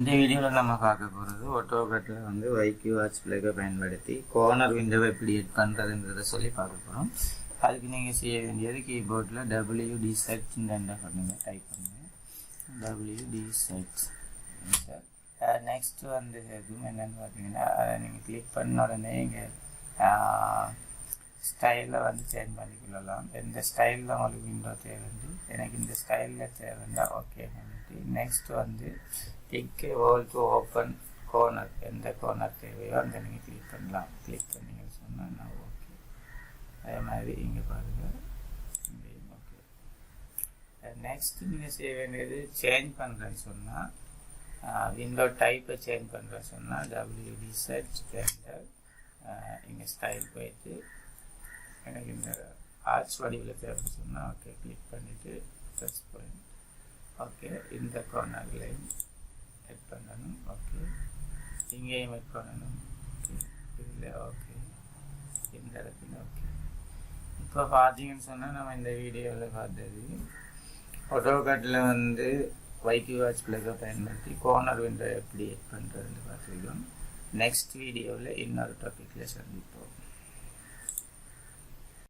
இந்த வீடியோவில் நம்ம பார்க்க போகிறது ஆட்டோகட்டில் வந்து வைக்யூ வாட்ச் பிளேக்கை பயன்படுத்தி கோர்னர் விண்டோவை எப்படி எட் பண்ணுறதுங்கிறத சொல்லி பார்க்க போகிறோம் அதுக்கு நீங்கள் செய்ய வேண்டியது கீபோர்டில் டபிள்யூ டி செட் ரெண்டை பண்ணுங்க. டைப் பண்ணுங்கள் டபிள்யூ டி செட் நெக்ஸ்ட் வந்து எதுவும் என்னென்னு பார்த்தீங்கன்னா அதை நீங்கள் கிளிக் பண்ண உடனே இங்கே ஸ்டைலில் வந்து சேஞ்ச் பண்ணிக்கொள்ளலாம். எந்த ஸ்டைலில் உங்களுக்கு விண்டோ தேவைண்டு எனக்கு இந்த ஸ்டைலில் தேவைண்டா ஓகே பண்ணிட்டு நெக்ஸ்ட் வந்து click all to open corner எந்த கோர்னர் தேவையோ அந்த நீங்கள் கிளிக் பண்ணலாம். கிளிக் பண்ணீங்கன்னு சொன்னால் நான் ஓகே அதே மாதிரி இங்கே பாருங்கள் இங்கேயும் ஓகே நெக்ஸ்ட் நீங்கள் செய்ய வேண்டியது சேஞ்ச் பண்ணுறேன்னு சொன்னால் விண்டோ டைப்பை சேஞ்ச் பண்ணுறேன்னு சொன்னால் டபிள்யூடி செட் என்டர் இங்கே ஸ்டைல் போயிட்டு எனக்கு ஆர்ச் வடிவில் தேவைன்னு சொன்னால் ஓகே கிளிக் பண்ணிவிட்டு ப்ரெஸ் பாயிண்ட் ஓகே இந்த கார்னர்லையும் எட் பண்ணணும். ஓகே இங்கேயும் எட் பண்ணணும். ஓகே இதில் ஓகே இந்த இடத்துல ஓகே இப்போ பார்த்தீங்கன்னு சொன்னால் நம்ம இந்த வீடியோவில் பார்த்தது ஃபோட்டோகாட்டில் வந்து வைக்கி வாட்ச் பிளக்கை பயன்படுத்தி கோர்னர் விண்டோ எப்படி எட் பண்ணுறதுன்னு பார்த்துருக்கோம். நெக்ஸ்ட் வீடியோவில் இன்னொரு டாப்பிக்கில் சந்திப்போம்.